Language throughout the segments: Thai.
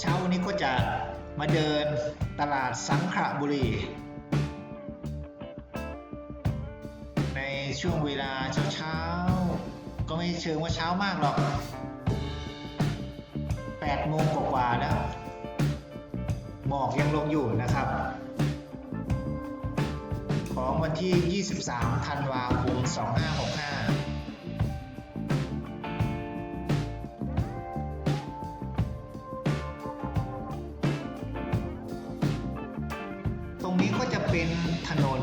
เช้าวันนี้ก็จะมาเดินตลาดสังขละบุรี ในช่วงเวลาเช้าๆ ก็ไม่เชิงว่าเช้ามากหรอก8โมงกว่าๆแล้ว หมอกยังลงอยู่นะครับ ของวันที่ 23 ธันวาคม 2565 จะเป็นถนน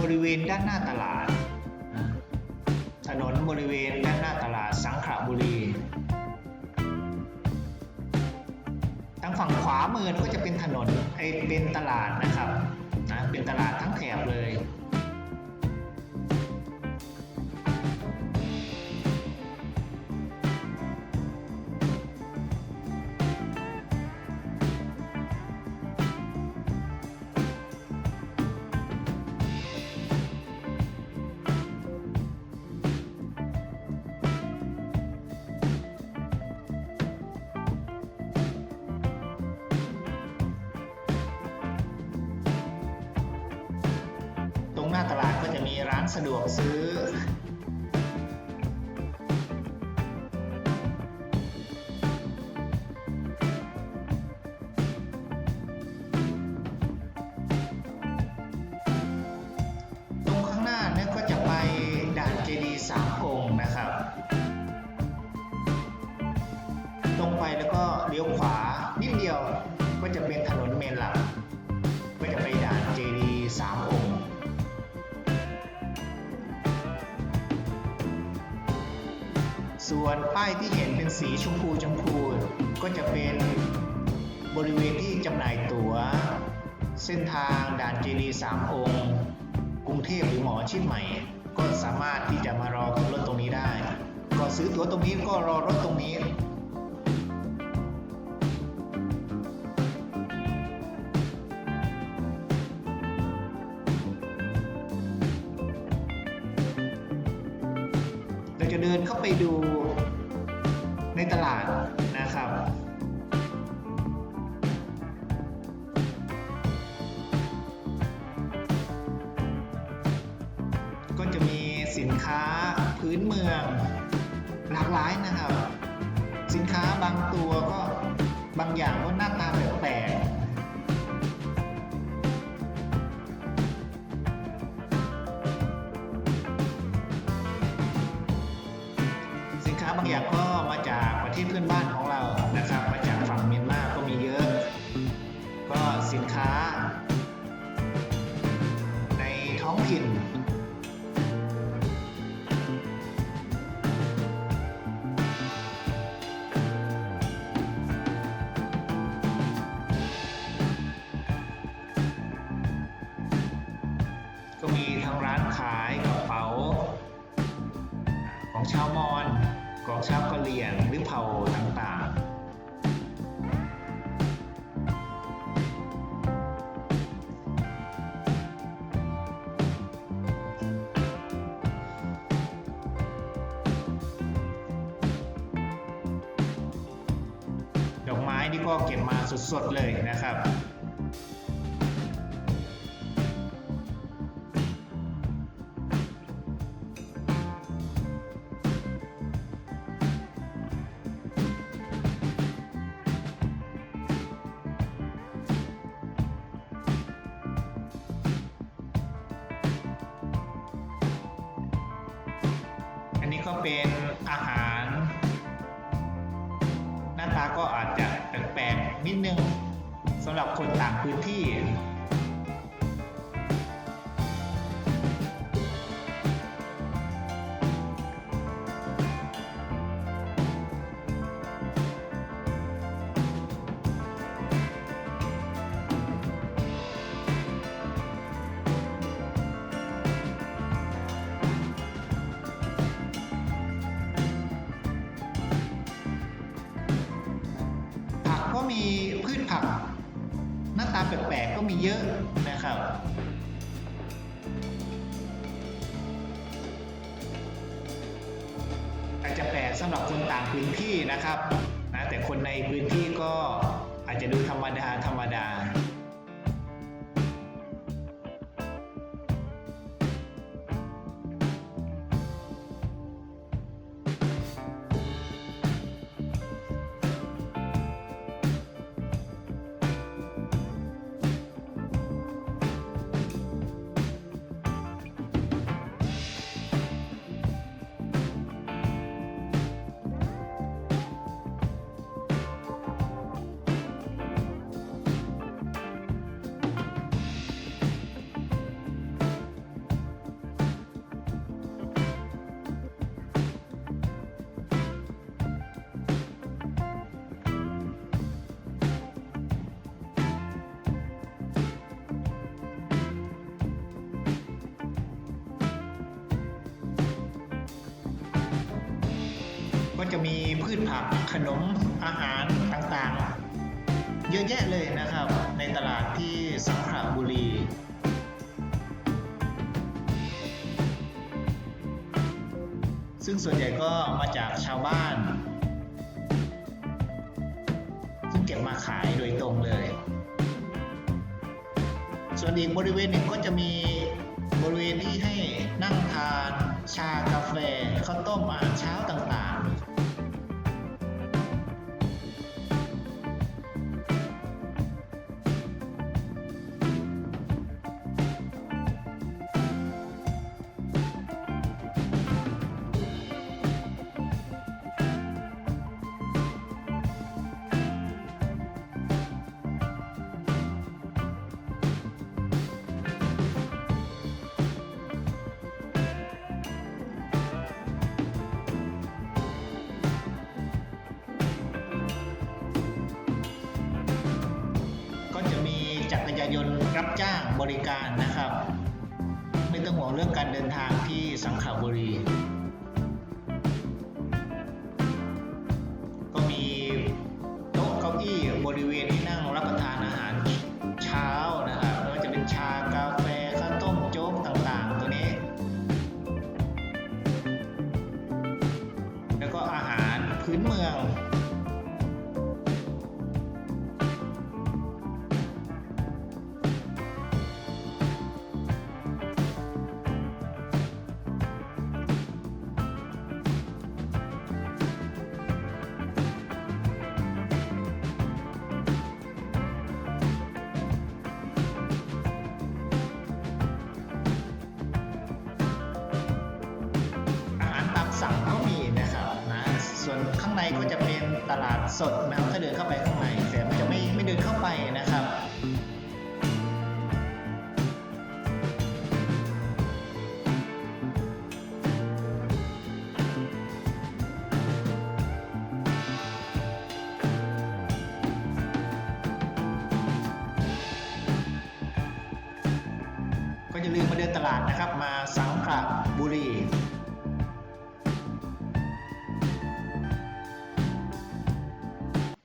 บริเวณด้านหน้าตลาด ถนนบริเวณด้านหน้าตลาดสังขละบุรีทางฝั่งขวามือก็จะเป็นถนนไอเป็นตลาดนะครับนะเป็นตลาดทั้งแถบเลย สะดวกซื้อ ตรงข้างหน้าเนี่ยก็จะไปด่านเจดีย์สามองนะครับ ตรงไปแล้วก็เลี้ยวขวา ส่วนป้ายที่เห็นเป็นสีชมพูชมพูก็จะเป็นบริเวณที่จำหน่ายตั๋ว เส้นทางด่านเจดีย์สามองค์ กรุงเทพหรือหมอชิดใหม่ ก็สามารถที่จะมารอขึ้นรถตรงนี้ได้ ก็ซื้อตั๋วตรงนี้ก็รอรถตรงนี้ เราจะเดินเข้าไปดูในตลาดนะครับ ก็จะมีสินค้าพื้นเมืองหลากหลายนะครับ สินค้าบางตัวก็บางอย่างก็หน้าตาแปลก บางอย่างก็มาจากประเทศเพื่อนบ้านของเรานะครับ มาจากฝั่งเมียนมาก็มีเยอะ ก็สินค้า ในท้องถิ่นก็มีทั้งร้านขายกระเป๋าของชาวมอญ ของชาวกะเหรี่ยงหรือเผ่าต่างๆ ดอกไม้นี่ก็เก็บมาสดๆเลยนะครับ เป็นอาหาร หน้าตาก็อาจจะแปลกๆนิดนึงสำหรับคนต่างพื้นที่ มีพืชผัก หน้าตาแปลกๆก็มีเยอะนะครับอาจจะแปลกสำหรับคนต่างพื้นที่นะครับนะนะแต่คนในพื้นที่ก็อาจจะดูธรรมดาธรรมดา ก็จะมีพืชผักขนมอาหารต่างๆ เยอะแยะเลยนะครับในตลาดที่สังขละบุรีซึ่งส่วนใหญ่ก็มาจากชาวบ้าน ซึ่งเก็บมาขายโดยตรงเลย ส่วนอีกบริเวณหนึ่งก็จะมีบริเวณที่ให้นั่งทาน ชากาแฟข้าวต้มอาหารเช้าต่างๆ รับจ้างบริการนะครับ ไม่ต้องห่วงเรื่องการเดินทางที่สังขบุรี ก็จะเป็นตลาดสดนะครับถ้าเดินเข้าไปข้างในแต่มันจะไม่ไม่เดินเข้าไปนะครับก็อย่าลืมมาเดินตลาดนะครับ มาสังขบุรี